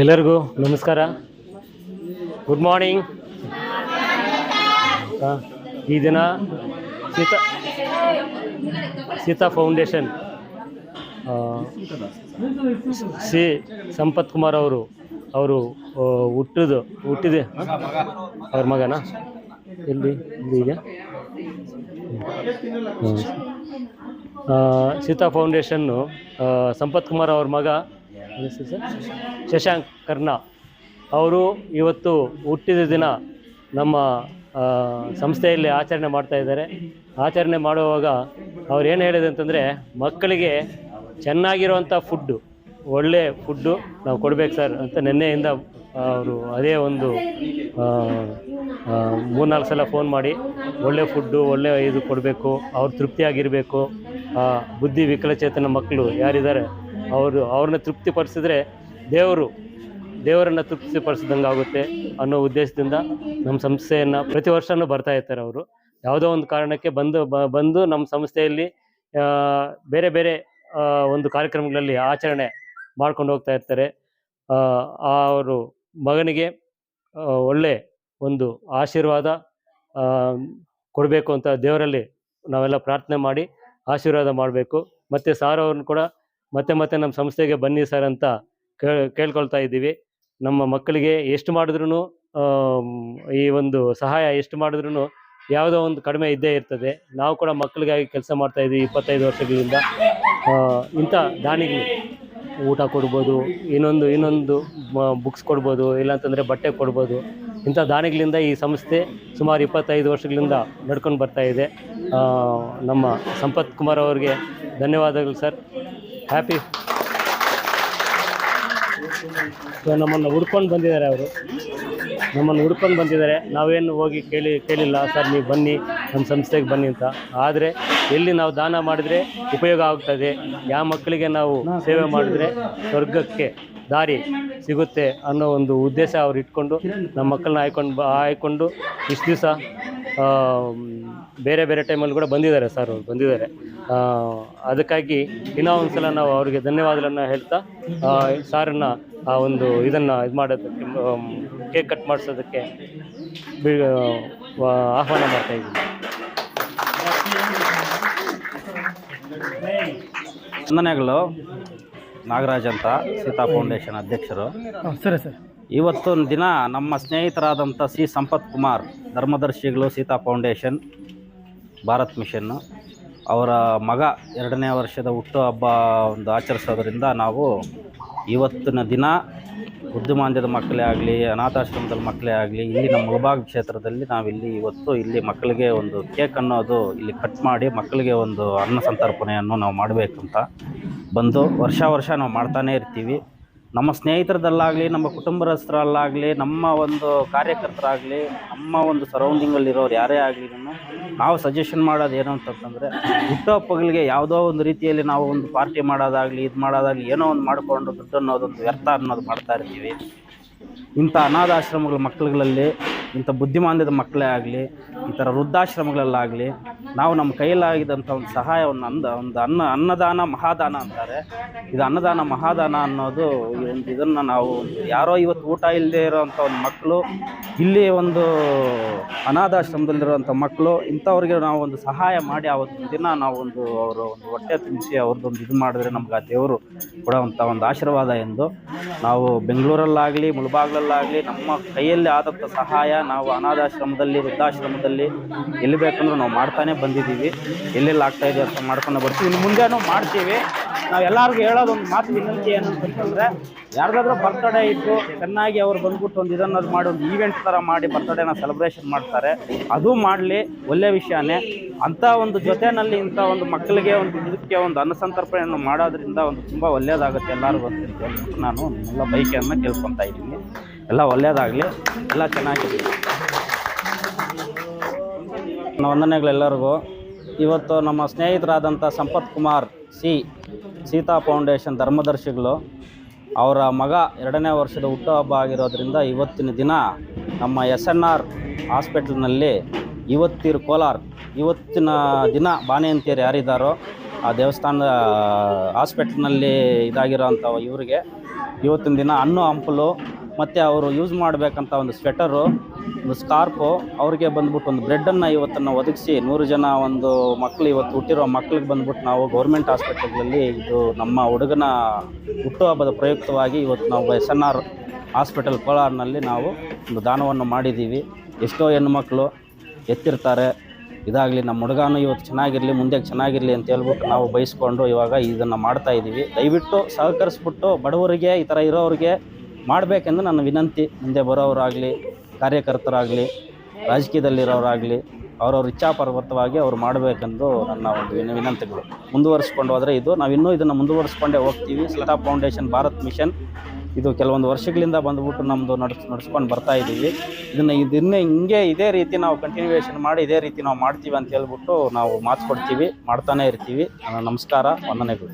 ಎಲ್ಲರಿಗೂ ನಮಸ್ಕಾರ. Good morning ಈ ದಿನ ಸೀತಾ ಸೀತಾ ಫೌಂಡೇಶನ್ ಸಿ ಸಂಪತ್ ಕುಮಾರ್ ಅವರು ಅವರು ಹುಟ್ಟಿದ್ದು, ಹುಟ್ಟಿದು. ಹುಟ್ಟಿದೆ ಅವ್ರ ಮಗನ? ಎಲ್ಲಿ ಇಲ್ಲಿ ಈಗ? ಸೀತಾ ಫೌಂಡೇಶನ್ನು ಸಂಪತ್ ಕುಮಾರ್ ಅವ್ರ ಮಗ? ಶಶಾಂಕ್ ಕರ್ಣ ಅವರು ಇವತ್ತು ಹುಟ್ಟಿದ ದಿನ ನಮ್ಮ ಸಂಸ್ಥೆಯಲ್ಲಿ ಆಚರಣೆ ಮಾಡ್ತಾ ಇದ್ದಾರೆ. ಆಚರಣೆ ಮಾಡುವಾಗ ಅವ್ರು ಏನು ಹೇಳಿದೆ ಅಂತಂದರೆ, ಮಕ್ಕಳಿಗೆ ಚೆನ್ನಾಗಿರುವಂಥ ಫುಡ್ಡು ಒಳ್ಳೆ ಫುಡ್ಡು ನಾವು ಕೊಡ್ಬೇಕು ಸರ್ ಅಂತ ನಿನ್ನೆಯಿಂದ ಅವರು ಅದೇ ಒಂದು ಮೂರ್ನಾಲ್ಕು ಸಲ ಫೋನ್ ಮಾಡಿ, ಒಳ್ಳೆ ಫುಡ್ಡು ಒಳ್ಳೆ ಇದು ಕೊಡಬೇಕು, ಅವ್ರು ತೃಪ್ತಿಯಾಗಿರಬೇಕು ಬುದ್ಧಿ ವಿಕಲಚೇತನ ಮಕ್ಕಳು ಯಾರಿದ್ದಾರೆ ಅವರು ಅವ್ರನ್ನ ತೃಪ್ತಿಪಡಿಸಿದ್ರೆ ದೇವರು ದೇವರನ್ನು ತೃಪ್ತಿಪಡಿಸಿದಂಗೆ ಆಗುತ್ತೆ ಅನ್ನೋ ಉದ್ದೇಶದಿಂದ ನಮ್ಮ ಸಂಸ್ಥೆಯನ್ನು ಪ್ರತಿ ವರ್ಷವೂ ಬರ್ತಾ ಇರ್ತಾರೆ ಅವರು. ಯಾವುದೋ ಒಂದು ಕಾರಣಕ್ಕೆ ಬಂದು ಬಂದು ನಮ್ಮ ಸಂಸ್ಥೆಯಲ್ಲಿ ಬೇರೆ ಬೇರೆ ಒಂದು ಕಾರ್ಯಕ್ರಮಗಳಲ್ಲಿ ಆಚರಣೆ ಮಾಡ್ಕೊಂಡು ಹೋಗ್ತಾ ಇರ್ತಾರೆ. ಅವರು ಮಗನಿಗೆ ಒಳ್ಳೆ ಒಂದು ಆಶೀರ್ವಾದ ಕೊಡಬೇಕು ಅಂತ ದೇವರಲ್ಲಿ ನಾವೆಲ್ಲ ಪ್ರಾರ್ಥನೆ ಮಾಡಿ ಆಶೀರ್ವಾದ ಮಾಡಬೇಕು. ಮತ್ತು ಸಾರ್ ಅವ್ರನ್ನ ಕೂಡ ಮತ್ತೆ ಮತ್ತೆ ನಮ್ಮ ಸಂಸ್ಥೆಗೆ ಬನ್ನಿ ಸರ್ ಅಂತ ಕೇಳ್ ಕೇಳ್ಕೊಳ್ತಾ ಇದ್ದೀವಿ. ನಮ್ಮ ಮಕ್ಕಳಿಗೆ ಎಷ್ಟು ಮಾಡಿದ್ರೂ ಈ ಒಂದು ಸಹಾಯ ಎಷ್ಟು ಮಾಡಿದ್ರೂ ಯಾವುದೋ ಒಂದು ಕಡಿಮೆ ಇದ್ದೇ ಇರ್ತದೆ. ನಾವು ಕೂಡ ಮಕ್ಕಳಿಗಾಗಿ ಕೆಲಸ ಮಾಡ್ತಾ ಇದ್ದೀವಿ ಇಪ್ಪತ್ತೈದು ವರ್ಷಗಳಿಂದ. ಇಂಥ ದಾನಿಗಳು ಊಟ ಕೊಡ್ಬೋದು, ಇನ್ನೊಂದು ಇನ್ನೊಂದು ಬುಕ್ಸ್ ಕೊಡ್ಬೋದು, ಇಲ್ಲಾಂತಂದರೆ ಬಟ್ಟೆ ಕೊಡ್ಬೋದು. ಇಂಥ ದಾನಿಗಳಿಂದ ಈ ಸಂಸ್ಥೆ ಸುಮಾರು ಇಪ್ಪತ್ತೈದು ವರ್ಷಗಳಿಂದ ನಡ್ಕೊಂಡು ಬರ್ತಾ ಇದೆ. ನಮ್ಮ ಸಂಪತ್ ಕುಮಾರ್ ಅವರಿಗೆ ಧನ್ಯವಾದಗಳು ಸರ್. ಹ್ಯಾಪಿ ನಮ್ಮನ್ನು ಹುಡ್ಕೊಂಡು ಬಂದಿದ್ದಾರೆ ಅವರು. ನಮ್ಮನ್ನು ಹುಡ್ಕೊಂಡು ಬಂದಿದ್ದಾರೆ. ನಾವೇನು ಹೋಗಿ ಕೇಳಿ, ಕೇಳಿಲ್ಲ. ಸರ್, ನೀವು ಬನ್ನಿ, ನಮ್ಮ ಸಂಸ್ಥೆಗೆ ಬನ್ನಿ ಅಂತ. ಆದರೆ, ಎಲ್ಲಿ ನಾವು ದಾನ ಮಾಡಿದರೆ ಉಪಯೋಗ ಆಗ್ತದೆ? ಯಾವ ಮಕ್ಕಳಿಗೆ ನಾವು ಸೇವೆ ಮಾಡಿದರೆ ಸ್ವರ್ಗಕ್ಕೆ ದಾರಿ ಸಿಗುತ್ತೆ ಅನ್ನೋ ಒಂದು ಉದ್ದೇಶ ಅವ್ರು ಇಟ್ಕೊಂಡು, ನಮ್ಮ ಮಕ್ಕಳನ್ನ ಆಯ್ಕೊಂಡು ಆಯ್ಕೊಂಡು ಇಷ್ಟು ದಿವಸ ಬೇರೆ ಬೇರೆ ಟೈಮಲ್ಲಿ ಕೂಡ ಬಂದಿದ್ದಾರೆ ಸರ್ ಅವ್ರು, ಬಂದಿದ್ದಾರೆ. ಅದಕ್ಕಾಗಿ ಇನ್ನೂ ಒಂದ್ಸಲ ನಾವು ಅವರಿಗೆ ಧನ್ಯವಾದಗಳನ್ನು ಹೇಳ್ತಾ ಆ, ಸಾರನ್ನ ಆ ಒಂದು ಇದನ್ನು ಇದು ಮಾಡೋದಕ್ಕೆ ಕೇಕ್ ಕಟ್ ಮಾಡಿಸೋದಕ್ಕೆ ಆಹ್ವಾನ ಮಾಡ್ತಾ ಇದ್ದೀನಿ. ವಂದನೆಗಳು ನಾಗರಾಜ್ ಅಂತ ಸೀತಾ ಫೌಂಡೇಶನ್ ಅಧ್ಯಕ್ಷರು. ಸರಿ ಸರ್. ಇವತ್ತೊಂದು ದಿನ ನಮ್ಮ ಸ್ನೇಹಿತರಾದಂಥ ಸಿ. ಸಂಪತ್ ಕುಮಾರ್ ಧರ್ಮದರ್ಶಿಗಳು ಸೀತಾ ಫೌಂಡೇಶನ್ ಭಾರತ್ ಮಿಷನ್ನು. ಅವರ ಮಗ ಎರಡನೇ ವರ್ಷದ ಹುಟ್ಟುಹಬ್ಬ ಒಂದು ಆಚರಿಸೋದ್ರಿಂದ ನಾವು ಇವತ್ತಿನ ದಿನ ಬುದ್ಧಿಮಾಂದ್ಯದ ಮಕ್ಕಳೇ ಆಗಲಿ ಅನಾಥಾಶ್ರಮದ ಮಕ್ಕಳೇ ಆಗಲಿ ಇಲ್ಲಿ ನಮ್ಮ ಮುಳಬಾಗ್ ಕ್ಷೇತ್ರದಲ್ಲಿ ನಾವಿಲ್ಲಿ ಇವತ್ತು ಇಲ್ಲಿ ಮಕ್ಕಳಿಗೆ ಒಂದು ಕೇಕ್ ಅನ್ನೋದು ಇಲ್ಲಿ ಕಟ್ ಮಾಡಿ ಮಕ್ಕಳಿಗೆ ಒಂದು ಅನ್ನ ಸಂತರ್ಪಣೆಯನ್ನು ನಾವು ಮಾಡಬೇಕಂತ ಬಂದು ವರ್ಷ ವರ್ಷ ನಾವು ಮಾಡ್ತಾನೇ ಇರ್ತೀವಿ. ನಮ್ಮ ಸ್ನೇಹಿತರದಲ್ಲಾಗಲಿ, ನಮ್ಮ ಕುಟುಂಬಸ್ಥರಲ್ಲಾಗಲಿ, ನಮ್ಮ ಒಂದು ಕಾರ್ಯಕರ್ತರಾಗಲಿ, ನಮ್ಮ ಒಂದು ಸರೌಂಡಿಂಗಲ್ಲಿರೋರು ಯಾರೇ ಆಗಲಿ ನಾವು ಸಜೆಷನ್ ಮಾಡೋದು ಏನು ಅಂತಂತಂದರೆ ಹುಟ್ಟುಹಬ್ಬಗಳಿಗೆ ಯಾವುದೋ ಒಂದು ರೀತಿಯಲ್ಲಿ ನಾವು ಒಂದು ಪಾರ್ಟಿ ಮಾಡೋದಾಗಲಿ, ಇದು ಮಾಡೋದಾಗಲಿ, ಏನೋ ಒಂದು ಮಾಡಿಕೊಂಡು ದುಡ್ಡು ಅನ್ನೋದೊಂದು ವ್ಯರ್ಥ ಅನ್ನೋದು ಮಾಡ್ತಾ ಇರ್ತೀವಿ. ಇಂಥ ಅನಾಥಾಶ್ರಮಗಳ ಮಕ್ಕಳುಗಳಲ್ಲಿ, ಇಂಥ ಬುದ್ಧಿಮಾಂದ್ಯದ ಮಕ್ಕಳೇ ಆಗಲಿ, ಈ ಥರ ವೃದ್ಧಾಶ್ರಮಗಳಲ್ಲಾಗಲಿ ನಾವು ನಮ್ಮ ಕೈಲಾಗಿದ್ದಂಥ ಒಂದು ಸಹಾಯವನ್ನು ಅಂದ, ಒಂದು ಅನ್ನ, ಅನ್ನದಾನ ಮಹಾದಾನ ಅಂತಾರೆ. ಇದು ಅನ್ನದಾನ ಮಹಾದಾನ ಅನ್ನೋದು ಒಂದು ಇದನ್ನು ನಾವು ಯಾರೋ ಇವತ್ತು ಊಟ ಇಲ್ಲದೆ ಇರೋವಂಥ ಒಂದು ಮಕ್ಕಳು, ಇಲ್ಲಿ ಒಂದು ಅನಾಥಾಶ್ರಮದಲ್ಲಿರುವಂಥ ಮಕ್ಕಳು, ಇಂಥವ್ರಿಗೆ ನಾವು ಒಂದು ಸಹಾಯ ಮಾಡಿ ಆವತ್ತು ದಿನ ನಾವು ಒಂದು ಅವರು ಒಂದು ಹೊಟ್ಟೆ ತುಂಬಿಸಿ ಅವ್ರದ್ದೊಂದು ಇದು ಮಾಡಿದ್ರೆ ನಮ್ಗೆ ಆ ದೇವರು ಕೊಡುವಂಥ ಒಂದು ಆಶೀರ್ವಾದ ಎಂದು ನಾವು ಬೆಂಗಳೂರಲ್ಲಾಗಲಿ, ಮುಳಬಾಗ್ಲಲ್ಲಾಗಲಿ, ನಮ್ಮ ಕೈಯಲ್ಲಿ ಆದಂಥ ಸಹಾಯ ನಾವು ಅನಾಥಾಶ್ರಮದಲ್ಲಿ, ವೃದ್ಧಾಶ್ರಮದಲ್ಲಿ ಎಲ್ಲಿ ಬೇಕಂದ್ರೂ ನಾವು ಮಾಡ್ತಾನೆ ಬಂದಿದ್ದೀವಿ. ಎಲ್ಲೆಲ್ಲಿ ಆಗ್ತಾ ಇದೆ ಅಂತ ಮಾಡ್ಕೊಂಡು ಬರ್ತೀವಿ. ಇನ್ನು ಮುಂದೆನೂ ಮಾಡ್ತೀವಿ. ನಾವು ಎಲ್ಲರಿಗೂ ಹೇಳೋದೊಂದು ಮಾತು ವಿನಂತಿ ಅಂತಂದರೆ ಯಾರ್ದಾದ್ರೂ ಬರ್ತ್ಡೇ ಇತ್ತು ಚೆನ್ನಾಗಿ ಅವ್ರು ಬಂದ್ಬಿಟ್ಟು ಒಂದು ಇದನ್ನೋದು ಮಾಡಿ, ಒಂದು ಈವೆಂಟ್ ಥರ ಮಾಡಿ ಬರ್ತ್ಡೇನ ಸೆಲೆಬ್ರೇಷನ್ ಮಾಡ್ತಾರೆ. ಅದು ಮಾಡಲಿ. ಒಳ್ಳೆ ವಿಷಯನೇ. ಅಂಥ ಒಂದು ಜೊತೆಯಲ್ಲಿ ಇಂಥ ಒಂದು ಮಕ್ಕಳಿಗೆ ಒಂದು ಇದಕ್ಕೆ ಒಂದು ಅನ್ನಸಂತರ್ಪಣೆಯನ್ನು ಮಾಡೋದ್ರಿಂದ ಒಂದು ತುಂಬ ಒಳ್ಳೆಯದಾಗುತ್ತೆ ಎಲ್ಲರಿಗೂ ಅಂತ ನಾನು ಎಲ್ಲ ಬೈಕನ್ನು ಕೇಳ್ಕೊತಾ ಇದ್ದೀನಿ. ಎಲ್ಲ ಒಳ್ಳೆಯದಾಗಲಿ ಎಲ್ಲ ಚೆನ್ನಾಗಿದೆ ವಂದನೆಗಳೆಲ್ಲರಿಗೂ. ಇವತ್ತು ನಮ್ಮ ಸ್ನೇಹಿತರಾದಂಥ ಸಂಪತ್ ಕುಮಾರ್ ಸಿ, ಸೀತಾ ಫೌಂಡೇಶನ್ ಧರ್ಮದರ್ಶಿಗಳು, ಅವರ ಮಗ ಎರಡನೇ ವರ್ಷದ ಹುಟ್ಟುಹಬ್ಬ ಆಗಿರೋದ್ರಿಂದ ಇವತ್ತಿನ ದಿನ ನಮ್ಮ ಎಸ್ ಎನ್ ಆರ್ ಹಾಸ್ಪಿಟ್ಲ್ನಲ್ಲಿ ಇವತ್ತಿರು ಕೋಲಾರ್, ಇವತ್ತಿನ ದಿನ ಬಾಣೆಯಂತಿಯರು ಯಾರಿದ್ದಾರೋ ಆ ದೇವಸ್ಥಾನದ ಹಾಸ್ಪಿಟ್ಲ್ನಲ್ಲಿ ಇದಾಗಿರೋ ಅಂಥ ಇವರಿಗೆ ಇವತ್ತಿನ ದಿನ ಹಣ್ಣು ಹಂಪಲು ಮತ್ತು ಅವರು ಯೂಸ್ ಮಾಡಬೇಕಂತ ಒಂದು ಸ್ವೆಟರು ಒಂದು ಸ್ಕಾರ್ಪು ಅವ್ರಿಗೆ ಬಂದ್ಬಿಟ್ಟು ಒಂದು ಬ್ರೆಡ್ಡನ್ನು ಇವತ್ತನ್ನು ಒದಗಿಸಿ ನೂರು ಜನ ಒಂದು ಮಕ್ಕಳು ಇವತ್ತು ಹುಟ್ಟಿರೋ ಮಕ್ಳಿಗೆ ಬಂದ್ಬಿಟ್ಟು ನಾವು ಗೌರ್ಮೆಂಟ್ ಹಾಸ್ಪಿಟಲ್ಗಳಲ್ಲಿ ಇದು ನಮ್ಮ ಹುಡುಗನ ಹುಟ್ಟುಹಬ್ಬದ ಪ್ರಯುಕ್ತವಾಗಿ ಇವತ್ತು ನಾವು ಎಸ್ ಎನ್ ಆರ್ ಹಾಸ್ಪಿಟಲ್ ಕೋಲಾರ್ನಲ್ಲಿ ನಾವು ಒಂದು ದಾನವನ್ನು ಮಾಡಿದ್ದೀವಿ. ಎಷ್ಟೋ ಹೆಣ್ಮಕ್ಳು ಎತ್ತಿರ್ತಾರೆ. ಇದಾಗಲಿ ನಮ್ಮ ಹುಡುಗನೂ ಇವತ್ತು ಚೆನ್ನಾಗಿರಲಿ ಮುಂದೆ ಚೆನ್ನಾಗಿರಲಿ ಅಂತ ಹೇಳ್ಬಿಟ್ಟು ನಾವು ಬಯಸ್ಕೊಂಡು ಇವಾಗ ಇದನ್ನು ಮಾಡ್ತಾಯಿದ್ದೀವಿ ದಯವಿಟ್ಟು ಸಹಕರಿಸ್ಬಿಟ್ಟು ಬಡವರಿಗೆ ಈ ಥರ ಇರೋರಿಗೆ ಮಾಡಬೇಕೆಂದು ನನ್ನ ವಿನಂತಿ. ಮುಂದೆ ಬರೋವರಾಗಲಿ, ಕಾರ್ಯಕರ್ತರಾಗಲಿ, ರಾಜಕೀಯದಲ್ಲಿರೋರಾಗಲಿ, ಅವರವ್ರ ಇಚ್ಛಾಪರ್ವತವಾಗಿ ಅವ್ರು ಮಾಡಬೇಕೆಂದು ನನ್ನ ಒಂದು ವಿನ, ವಿನಂತಿಗಳು. ಮುಂದುವರಿಸ್ಕೊಂಡು ಹೋದರೆ ಇದು, ನಾವು ಇನ್ನೂ ಇದನ್ನು ಮುಂದುವರಿಸ್ಕೊಂಡೇ ಹೋಗ್ತೀವಿ. Seetha foundation Bharat mission. ಇದು ಕೆಲವೊಂದು ವರ್ಷಗಳಿಂದ ಬಂದುಬಿಟ್ಟು ನಮ್ಮದು ನಡ್ಸ್, ನಡೆಸ್ಕೊಂಡು ಬರ್ತಾ ಇದ್ದೀವಿ ಇದನ್ನು ಇದನ್ನೇ ಹಿಂಗೆ ಇದೇ ರೀತಿ ನಾವು ಕಂಟಿನ್ಯೂಯೇಷನ್ ಮಾಡಿ ಇದೇ ರೀತಿ ನಾವು ಮಾಡ್ತೀವಿ ಅಂತ ಹೇಳ್ಬಿಟ್ಟು ನಾವು ಮಾತು ಕೊಡ್ತೀವಿ. ಮಾಡ್ತಾನೆ ಇರ್ತೀವಿ. ನನ್ನ ನಮಸ್ಕಾರ, ವಂದನೆಗಳು.